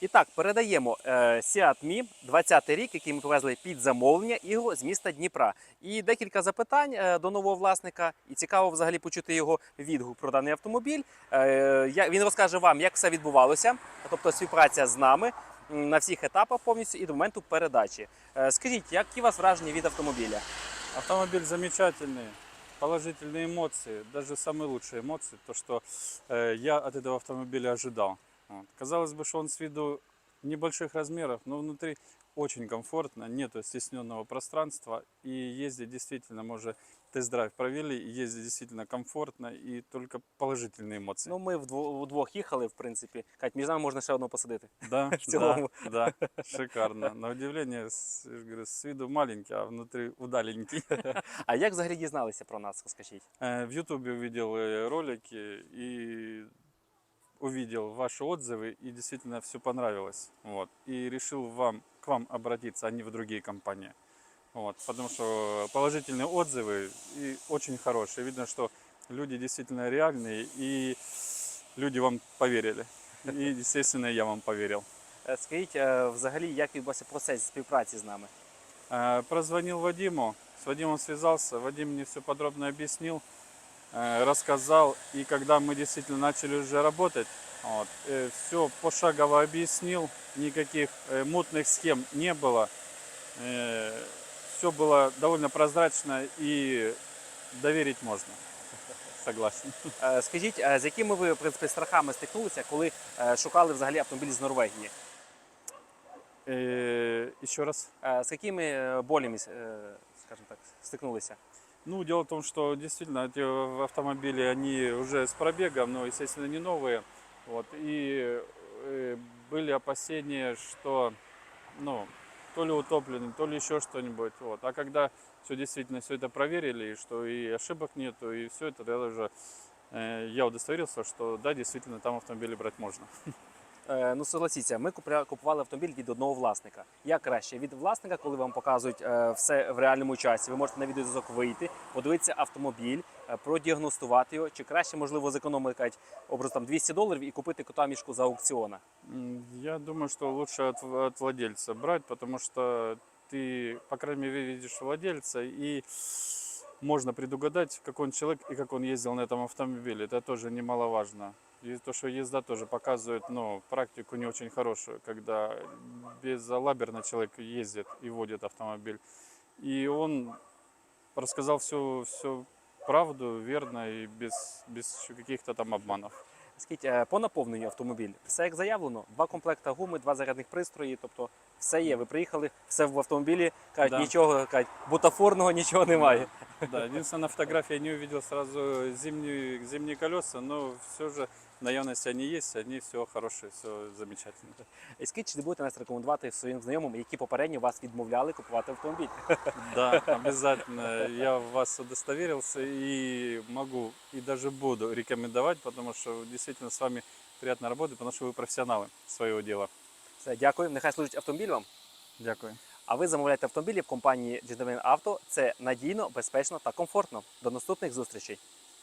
І так, передаємо е, Seat Mii 20 рік, який ми привезли під замовлення Ігор з міста Дніпра. І декілька запитань е, до нового власника. І цікаво взагалі почути його відгук про даний автомобіль. Е, я- Він розкаже вам, як все відбувалося, тобто співпраця з нами м, на всіх етапах повністю і до моменту передачі. Е, Скажіть, які у вас враження від автомобіля? Автомобиль замечательный, положительные эмоции, даже самые лучшие эмоции, то, что э, я от этого автомобиля ожидал. Вот. Казалось бы, что он с виду небольших размеров, но внутри очень комфортно, нету стесненного пространства, и ездить действительно, мы уже тест-драйв провели, и ездить действительно комфортно, и только положительные эмоции. Ну, ми вдво- вдвох їхали, в принципі. Кать, між нами можна ще одного посадити. да, в целом. да, да, шикарно. На удивление, с, я же говорю, с виду маленький, а внутри удаленький. А як взагалі дізналися про нас? Розкажіть. Э, В Ютубе увидел э, ролики и увидел ваши отзывы и действительно все понравилось. Вот. И решил вам, к вам обратиться, а не в другие компании. Вот. Потому что положительные отзывы и очень хорошие. Видно, что люди действительно реальные и люди вам поверили. И, естественно, я вам поверил. Е, Скажіть, е, взагалі, як відбувався процес співпраці з нами? Э, Прозвонил Вадиму, с Вадимом связался, Вадим мне все подробно объяснил, э, рассказал, и когда мы действительно начали уже работать, вот, все пошагово объяснил, никаких э, мутных схем не было, все было довольно прозрачно и доверить можно. Согласен. Е, Скажіть, е, з якими ви в принципі страхами стикнулися, коли е, шукали взагалі автомобіль з Норвегії? Э, Еще раз. Е, З якими е, болями, е, скажімо так, стикнулися? Ну, дело в том, что действительно эти автомобили, они уже с пробегом, но, естественно, не новые. Вот, и э, были опасения, что, ну, то ли утоплены, то ли еще что-нибудь. Вот. А когда все действительно все это проверили, и что и ошибок нету, и все это, тогда уже э, я удостоверился, что да, действительно, там автомобили брать можно. Е, Ну, согласіться, ми купля- купували автомобіль від одного власника. Як краще? Від власника, коли вам показують е, все в реальному часі, ви можете на відеозв'язок вийти, подивитися автомобіль, е, продіагностувати його, чи краще, можливо, зекономити кажуть, образ там 200 доларів і купити кота мішку за аукціона. М, Я думаю, что лучше от, от владельца брать, потому что ты, по крайней мере, видишь владельца и можно предугадать, какой он человек и как он ездил на этом автомобиле. Это тоже немаловажно. И то, что езда тоже показывает ну, практику не очень хорошую, когда безалаберно человек ездит и водит автомобиль. И он рассказал всю, всю правду, верно и без, без каких-то там обманов. Скажіть, е, по наповненню автомобіль, все як заявлено, два комплекта гуми, два зарядних пристрої, тобто все є. Ви приїхали, все в автомобілі, кажуть, Да. нічого кажуть, бутафорного нічого немає. Да, единственное, на фотографии я не увидел сразу зимние, зимние колеса, но все же В наявности они есть, все хорошие, все замечательно. І скажіть, чи будете нас рекомендувати своїм знайомим, які попередньо вас відмовляли купувати автомобіль? Да, обязательно. Я в вас удостоверился и могу, и даже буду рекомендовать, потому что действительно с вами приятно работать, потому что вы профессионалы своего дела. Все, дякую. Нехай служить автомобіль вам. Дякую. А ви замовляєте автомобілі в компанії Gentleman Auto. Це надійно, безпечно та комфортно. До наступних зустрічей.